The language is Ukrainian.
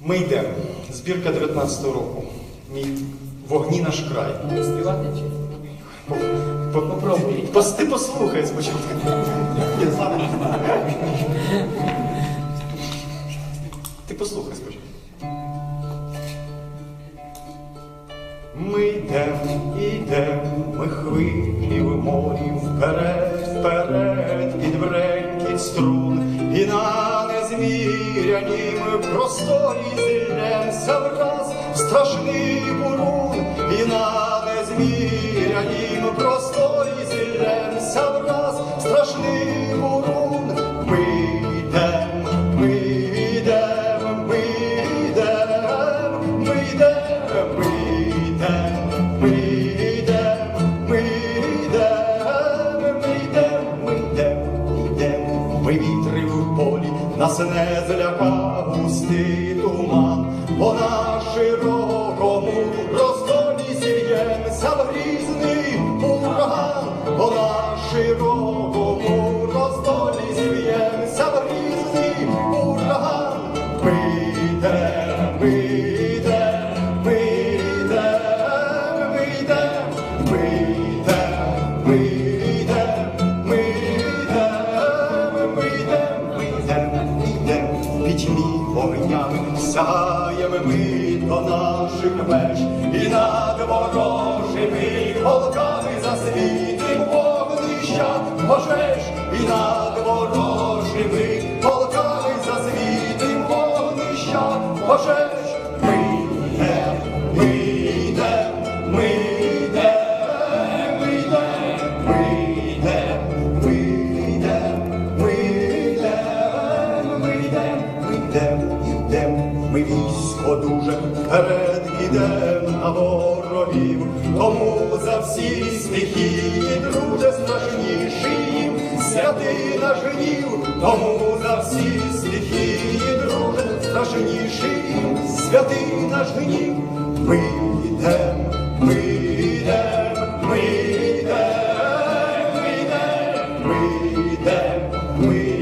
Ми йдемо. Збірка 19-го року. Мій вогні наш край. Не співати чи? По- по- Попробуй. Ти послухай спочатку. Я знаю. Ти послухай спочатку. Ми йдемо, йдемо, ми хвилі в морі вперед, вперед, під і на незмірянім просторі зіллємся враз страшний бурун, і на незмірянім просторі нас не злякав густий туман, вона широкому просторі зів'ється в грізний ураган, вона широкому просторі зів'ється в грізний ураган, Питер, Питер. Сяємо ми до наших меж і над ворожими полками засвітим вогнища. Пожеж і над вперед ідем на ворогів, тому за всі стихії, друже, страшніший їм святий наш гнів, тому за всі стихії, друже, страшніший їм святий наш гнів. Ми йдем, ми йдем, ми йдем, ми йдем, ми йдем, ми